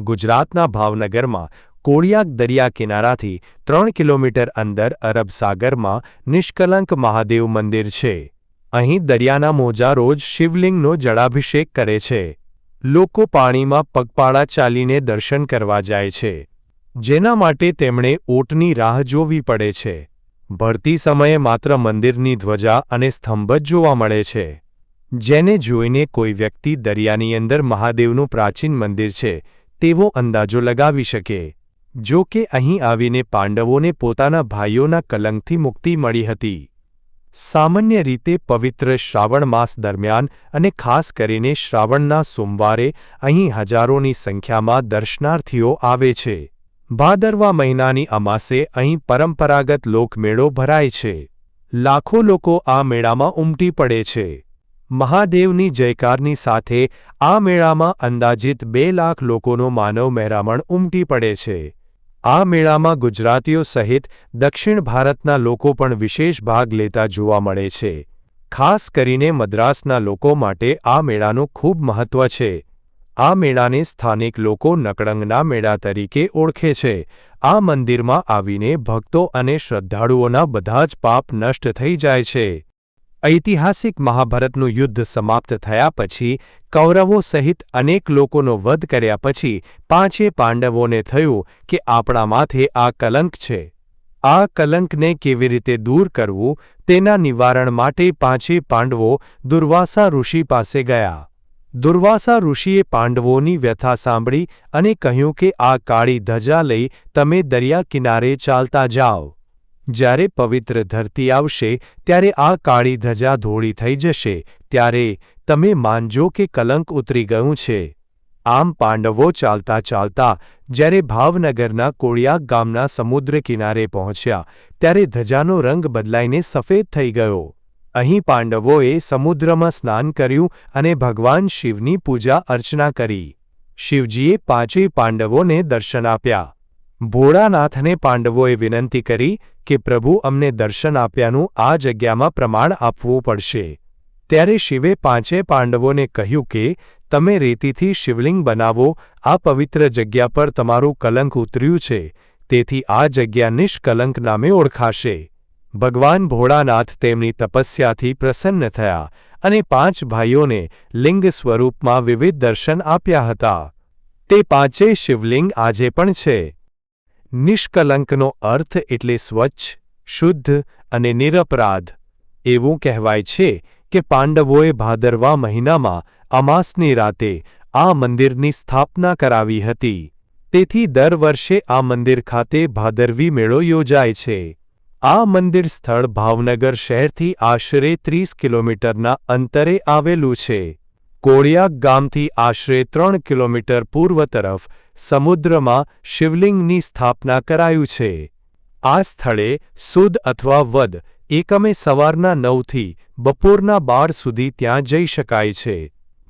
ગુજરાતના ભાવનગરમાં કોળિયાક દરિયા કિનારાથી ત્રણ કિલોમીટર અંદર અરબ સાગરમાં નિષ્કલંક મહાદેવ મંદિર છે. અહીં દરિયાના મોજા રોજ શિવલિંગનો જળાભિષેક કરે છે. લોકો પાણીમાં પગપાળા ચાલીને દર્શન કરવા જાય છે. જેના માટે તેમણે ઓટની રાહ જોવી પડે છે. ભરતી સમયે માત્ર મંદિરની ધ્વજા અને સ્તંભ જ જોવા મળે છે. જેને જોઈને કોઈ વ્યક્તિ દરિયાની અંદર મહાદેવનું પ્રાચીન મંદિર છે. તેવો અંદાજો લગાવી શકે. જો કે અહીં આવીને પાંડવોને પોતાના ભાઈઓના કલંકથી મુક્તિ મળી હતી. સામાન્ય રીતે પવિત્ર શ્રાવણ માસ દરમિયાન અને ખાસ કરીને શ્રાવણના સોમવારે અહીં હજારોની સંખ્યામાં દર્શનાર્થીઓ આવે છે. ભાદરવા મહિનાની અમાસે અહીં પરંપરાગત લોકમેળો ભરાય છે. લાખો લોકો આ મેળામાં ઉમટી પડે છે. મહાદેવની જયકારની સાથે આ મેળામાં અંદાજિત બે લાખ લોકોનો માનવ મહેરામણ ઉમટી પડે છે. આ મેળામાં ગુજરાતીઓ સહિત દક્ષિણ ભારતના લોકો પણ વિશેષ ભાગ લેતા જોવા મળે છે. ખાસ કરીને મદ્રાસના લોકો માટે આ મેળાનું ખૂબ મહત્વ છે. આ મેળાને સ્થાનિક લોકો નકળંગના મેળા તરીકે ઓળખે છે. આ મંદિરમાં આવીને ભક્તો અને શ્રદ્ધાળુઓના બધા જ પાપ નષ્ટ થઈ જાય છે. ઐતિહાસિક મહાભારતનું યુદ્ધ સમાપ્ત થયા પછી, કૌરવો સહિત અનેક લોકોનો વધ કર્યા પછી, પાંચે પાંડવોને થયું કે આપણા માથે આ કલંક છે. આ કલંકને કેવી રીતે દૂર કરવું, તેના નિવારણ માટે પાંચે પાંડવો દુર્વાસા ઋષિ પાસે ગયા. દુર્વાસા ઋષિએ પાંડવોની વ્યથા સાંભળી અને કહ્યું કે આ કાળી ધજા લઈ તમે દરિયા કિનારે ચાલતા જાઓ. જ્યારે પવિત્ર ધરતી આવશે, ત્યારે આ કાળી ધજા ધોળી થઈ જશે. ત્યારે તમે માનજો કે કલંક ઉતરી ગયું છે. આમ પાંડવો ચાલતા ચાલતા, જ્યારે ભાવનગરના કોળિયાક ગામના સમુદ્ર કિનારે પહોંચ્યા, ત્યારે ધજાનો રંગ બદલાઈને સફેદ થઈ ગયો. અહીં પાંડવોએ સમુદ્રમાં સ્નાન કર્યું અને ભગવાન શિવની પૂજા અર્ચના કરી. શિવજીએ પાંચેય પાંડવોને દર્શન આપ્યા. ભોળાનાથને પાંડવોએ વિનંતી કરી કે પ્રભુ અમને દર્શન આપ્યાનું આ જગ્યામાં પ્રમાણ આપવું પડશે. ત્યારે શિવે પાંચે પાંડવોને કહ્યું કે, તમે રેતીથી શિવલિંગ બનાવો, આ પવિત્ર જગ્યા પર તમારું કલંક ઉતર્યું છે, તેથી આ જગ્યા નિષ્કલંક નામે ઓળખાશે. ભગવાન ભોળાનાથ તેમની તપસ્યાથી પ્રસન્ન થયા અને પાંચ ભાઈઓને લિંગ સ્વરૂપમાં વિવિધ દર્શન આપ્યા હતા. તે પાંચેય શિવલિંગ આજે પણ છે. નિષ્કલંકનો અર્થ એટલે સ્વચ્છ, શુદ્ધ અને નિરપરાધ. એવું કહેવાય છે કે પાંડવોએ ભાદરવા મહિનામાં અમાસની રાતે આ મંદિરની સ્થાપના કરાવી હતી. તેથી દર વર્ષે આ મંદિર ખાતે ભાદરવી મેળો યોજાય છે. આ મંદિર સ્થળ ભાવનગર શહેરથી આશરે ત્રીસ કિલોમીટરના અંતરે આવેલું છે. કોળિયાક ગામથી આશરે ત્રણ કિલોમીટર પૂર્વ તરફ સમુદ્રમાં શિવલિંગની સ્થાપના કરાયું છે. આ સ્થળે સુદ અથવા વદ એકમે સવારના નવથી બપોરના બાર સુધી ત્યાં જઈ શકાય છે.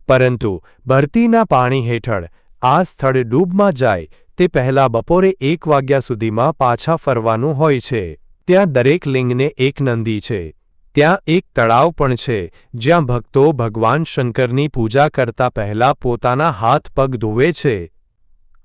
પરંતુ ભરતીના પાણી હેઠળ આ સ્થળ ડૂબમાં જાય તે પહેલા બપોરે એક વાગ્યા સુધીમાં પાછા ફરવાનું હોય છે. ત્યાં દરેક લિંગને એક નંદી છે. ત્યાં એક તળાવ પણ છે, જ્યાં ભક્તો ભગવાન શંકરની પૂજા કરતા પહેલા પોતાના હાથ પગ ધોવે છે.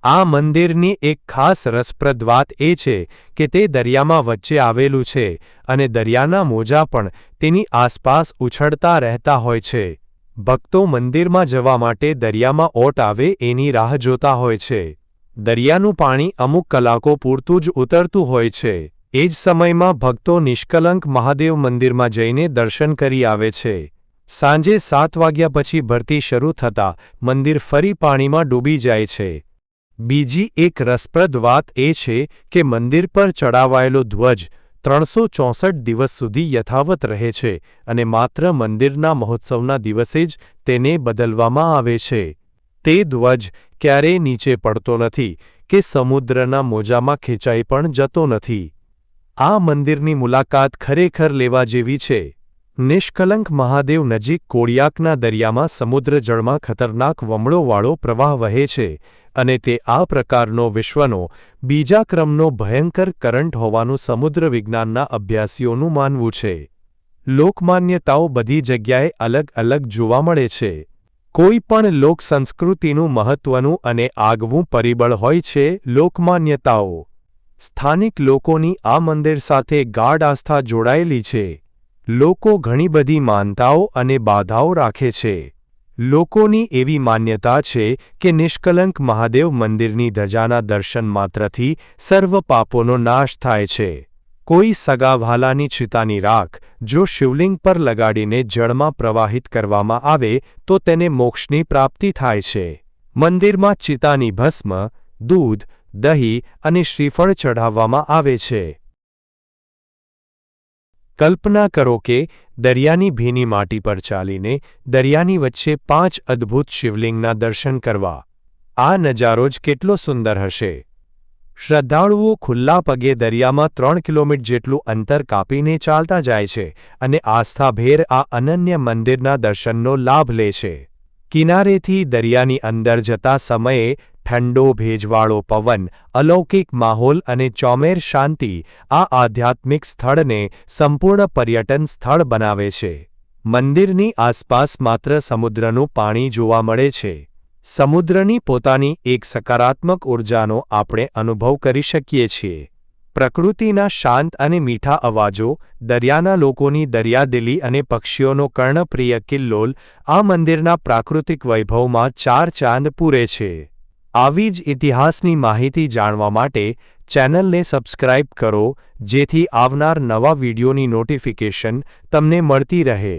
આ મંદિરની એક ખાસ રસપ્રદ વાત એ છે કે તે દરિયામાં વચ્ચે આવેલું છે અને દરિયાના મોજા પણ તેની આસપાસ ઉછળતા રહેતા હોય છે. ભક્તો મંદિરમાં જવા માટે દરિયામાં ઓટ આવે એની રાહ જોતા હોય છે. દરિયાનું પાણી અમુક કલાકો પૂરતું જ ઉતરતું હોય છે. એ જ સમયમાં ભક્તો નિષ્કલંક મહાદેવ મંદિરમાં જઈને દર્શન કરી આવે છે. સાંજે સાત વાગ્યા પછી ભરતી શરૂ થતાં મંદિર ફરી પાણીમાં ડૂબી જાય છે. બીજી એક રસપ્રદ વાત એ છે કે મંદિર પર ચડાવાયેલો ધ્વજ ત્રણસો ચોસઠ દિવસ સુધી યથાવત રહે છે અને માત્ર મંદિરના મહોત્સવના દિવસે જ તેને બદલવામાં આવે છે. તે ધ્વજ ક્યારેય નીચે પડતો નથી કે સમુદ્રના મોજામાં ખેંચાઈ પણ જતો નથી. આ મંદિરની મુલાકાત ખરેખર લેવા જેવી છે. નિષ્કલંક મહાદેવ નજીક કોળિયાકના દરિયામાં સમુદ્ર જળમાં ખતરનાક વમળોવાળો પ્રવાહ વહે છે અને તે આ પ્રકારનો વિશ્વનો બીજા ક્રમનો ભયંકર કરંટ હોવાનું સમુદ્ર વિજ્ઞાનના અભ્યાસીઓનું માનવું છે. લોકમાન્યતાઓ બધી જગ્યાએ અલગ અલગ જોવા મળે છે. કોઈ પણ લોક સંસ્કૃતિનું મહત્વનું અને આગવું પરિબળ હોય છે લોકમાન્યતાઓ. સ્થાનિક લોકોની આ મંદિર સાથે ગાઢ આસ્થા જોડાયેલી છે. લોકો ઘણી બધી માનતાઓ અને બાધાઓ રાખે છે. લોકોની એવી માન્યતા છે કે નિષ્કલંક મહાદેવ મંદિરની ધજાના દર્શન માત્રથી સર્વ પાપોનો નાશ થાય છે. કોઈ સગાવાલાની ચિતાની રાખ જો શિવલિંગ પર લગાડીને જળમાં પ્રવાહિત કરવામાં આવે તો તેને મોક્ષની પ્રાપ્તિ થાય છે. મંદિરમાં ચિતાની ભસ્મ, દૂધ દહીં અને શ્રીફળ ચઢાવવામાં આવે છે. કલ્પના કરો કે દરિયાની ભીની માટી પર ચાલીને દરિયાની વચ્ચે પાંચ અદ્ભુત શિવલિંગના દર્શન કરવા. આ નજારો જ કેટલો સુંદર હશે. શ્રદ્ધાળુઓ ખુલ્લા પગે દરિયામાં ત્રણ કિલોમીટર જેટલું અંતર કાપીને ચાલતા જાય છે અને આસ્થાભેર આ અનન્ય મંદિરના દર્શનનો લાભ લે છે. કિનારેથી દરિયાની અંદર જતા સમયે ઠંડો ભેજવાળો પવન, અલૌકિક માહોલ અને ચોમેર શાંતિ આ આધ્યાત્મિક સ્થળને સંપૂર્ણ પર્યટન સ્થળ બનાવે છે. મંદિરની આસપાસ માત્ર સમુદ્રનું પાણી જોવા મળે છે. સમુદ્રની પોતાની એક સકારાત્મક ઊર્જાનો આપણે અનુભવ કરી શકીએ છીએ. પ્રકૃતિના શાંત અને મીઠા અવાજો, દરિયાના લોકોની દરિયાદિલી અને પક્ષીઓનો કર્ણપ્રિય કિલ્લોલ આ મંદિરના પ્રાકૃતિક વૈભવમાં ચાર ચાંદ પૂરે છે. આવી જ ઇતિહાસની માહિતી જાણવા માટે ચેનલને સબસ્ક્રાઇબ કરો, જેથી આવનાર નવા વિડીયોની નોટિફિકેશન તમને મળતી રહે.